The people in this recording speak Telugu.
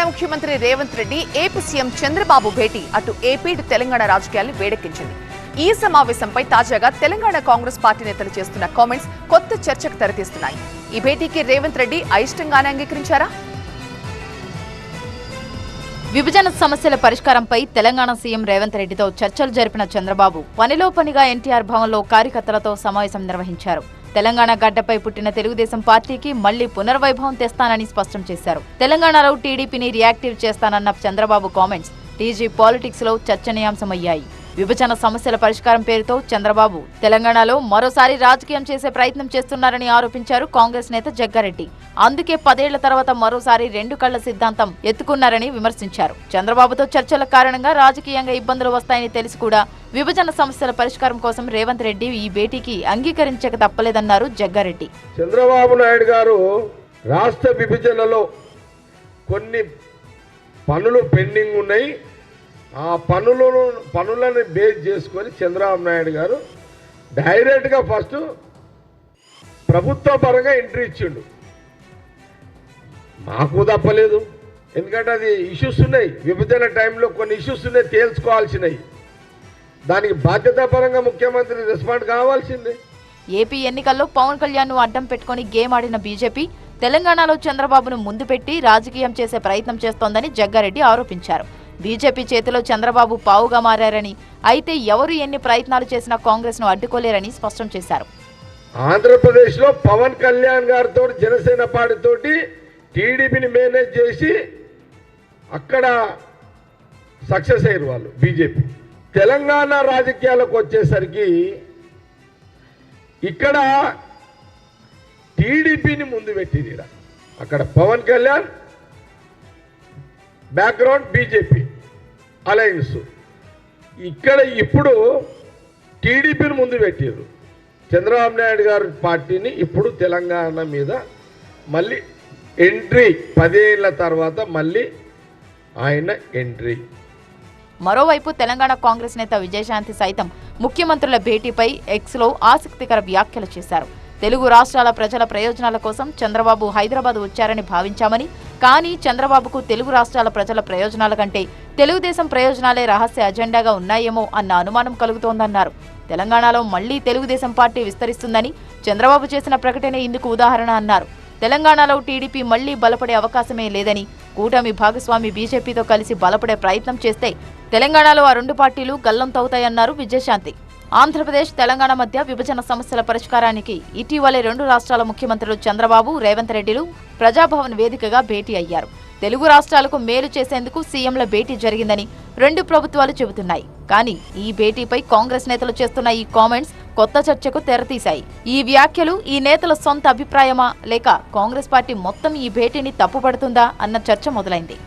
తెలంగాణ ముఖ్యమంత్రి రేవంత్ రెడ్డి ఏపీ సీఎం చంద్రబాబు భేటీ. అటు ఏపీ తెలంగాణ రాజకీయాలను వేడెక్కించింది. ఈ సమావేశంపై తాజాగా తెలంగాణ కాంగ్రెస్ పార్టీ నేతలు చేస్తున్న కామెంట్స్ కొత్త చర్చకు తెరతీస్తున్నాయి. ఈ భేటీకి రేవంత్ రెడ్డి అయిష్టంగానే అంగీకరించారా? విభజన సమస్యల పరిష్కారంపై తెలంగాణ సీఎం రేవంత్ రెడ్డితో చర్చలు జరిపిన చంద్రబాబు పనిలో పనిగా ఎన్టీఆర్ భవన్లో కార్యకర్తలతో సమావేశం నిర్వహించారు. తెలంగాణ గడ్డపై పుట్టిన తెలుగుదేశం పార్టీకి మళ్ళీ పునర్వైభవం తెస్తానని స్పష్టం చేశారు. తెలంగాణలో టీడీపీని రియాక్టివ్ చేస్తానన్న చంద్రబాబు కామెంట్స్ టీజీ పాలిటిక్స్లో చర్చనీయాంశమయ్యాయి. విభజన సమస్యల పరిష్కారం పేరుతో చంద్రబాబు తెలంగాణలో మరోసారి రాజకీయం చేసే ప్రయత్నం చేస్తున్నారని ఆరోపించారు కాంగ్రెస్ నేత జగ్గారెడ్డి. అందుకే పదేళ్ళ తర్వాత మరోసారి రెండు కళ్ళ సిద్ధాంతం ఎత్తుకున్నారని విమర్శించారు. చంద్రబాబుతో చర్చల కారణంగా రాజకీయంగా ఇబ్బందులు వస్తాయని తెలిసి కూడా విభజన సమస్యల పరిష్కారం కోసం రేవంత్ రెడ్డి ఈ భేటీకి అంగీకరించక తప్పలేదన్నారు జగ్గారెడ్డి. చంద్రబాబు నాయుడు గారు రాష్ట్ర విభజనలో కొన్ని పనులు పెండింగ్ ఉన్నాయి. ఆ పనులను పనులను బేస్ చేసుకొని చంద్రబాబు నాయుడు గారు డైరెక్ట్గా ఫస్ట్ ప్రభుత్వ పరంగా ఎంట్రీ ఇచ్చిండు. మాకు తప్పలేదు. ఎందుకంటే అది ఇష్యూస్ ఉన్నాయి. విభజన టైంలో కొన్ని ఇష్యూస్ ఉన్నాయి తేల్చుకోవాల్సినవి. దానికి బాధ్యతాపరంగా ముఖ్యమంత్రి రెస్పాండ్ కావాల్సిందే. ఏపీ ఎన్నికల్లో పవన్ కళ్యాణ్ను అడ్డం పెట్టుకుని గేమ్ ఆడిన బీజేపీ తెలంగాణలో చంద్రబాబును ముందు పెట్టి రాజకీయం చేసే ప్రయత్నం చేస్తోందని జగ్గారెడ్డి ఆరోపించారు. బీజేపీ చేతిలో చంద్రబాబు పావుగా మారారని అయితే ఎవరు ఎన్ని ప్రయత్నాలు చేసినా కాంగ్రెస్ను అడ్డుకోలేరని స్పష్టం చేశారు. ఆంధ్రప్రదేశ్లో పవన్ కళ్యాణ్ గారితో జనసేన పార్టీతోటి టీడీపీని మేనేజ్ చేసి అక్కడ సక్సెస్ అయ్యారు వాళ్ళు బీజేపీ. తెలంగాణ రాజకీయాలకు వచ్చేసరికి ఇక్కడ టీడీపీని ముందు పెట్టింది అక్కడ Pawan Kalyan background BJP. Alliance. ఇక్కడ ఇప్పుడు టీడీపీని ముందు పెట్టారు చంద్రబాబు నాయుడు గారి పార్టీని ఇప్పుడు తెలంగాణ మీద మళ్ళీ ఎంట్రీ పదేళ్ళ తర్వాత మళ్ళీ ఆయన ఎంట్రీ. మరోవైపు తెలంగాణ కాంగ్రెస్ నేత విజయశాంతి సైతం ముఖ్యమంత్రుల భేటీపై ఎక్స్లో ఆసక్తికర వ్యాఖ్యలు చేశారు. తెలుగు రాష్ట్రాల ప్రజల ప్రయోజనాల కోసం చంద్రబాబు హైదరాబాద్ వచ్చారని భావించామని కానీ చంద్రబాబుకు తెలుగు రాష్ట్రాల ప్రజల ప్రయోజనాల కంటే తెలుగుదేశం ప్రయోజనాలే రహస్య అజెండాగా ఉన్నాయేమో అన్న అనుమానం కలుగుతోందన్నారు. తెలంగాణలో మళ్ళీ తెలుగుదేశం పార్టీ విస్తరిస్తుందని చంద్రబాబు చేసిన ప్రకటన ఇందుకు ఉదాహరణ అన్నారు. తెలంగాణలో టీడీపీ మళ్ళీ బలపడే అవకాశమే లేదని కూటమి భాగస్వామి బీజేపీతో కలిసి బలపడే ప్రయత్నం చేస్తే తెలంగాణలో ఆ రెండు పార్టీలు గల్లం తవ్వుతాయన్నారు విజయశాంతి. ఆంధ్రప్రదేశ్ తెలంగాణ మధ్య విభజన సమస్యల పరిష్కారానికి ఇటీవలే రెండు రాష్ట్రాల ముఖ్యమంత్రులు చంద్రబాబు రేవంత్ రెడ్డిలు ప్రజాభవన్ వేదికగా భేటీ అయ్యారు. తెలుగు రాష్ట్రాలకు మేలు చేసేందుకు సీఎంల భేటీ జరిగిందని రెండు ప్రభుత్వాలు చెబుతున్నాయి. కానీ ఈ భేటీపై కాంగ్రెస్ నేతలు చేస్తున్న ఈ కామెంట్స్ కొత్త చర్చకు తెరతీశాయి. ఈ వ్యాఖ్యలు ఈ నేతల సొంత అభిప్రాయమా? లేక కాంగ్రెస్ పార్టీ మొత్తం ఈ భేటీని తప్పుపడుతుందా? అన్న చర్చ మొదలైంది.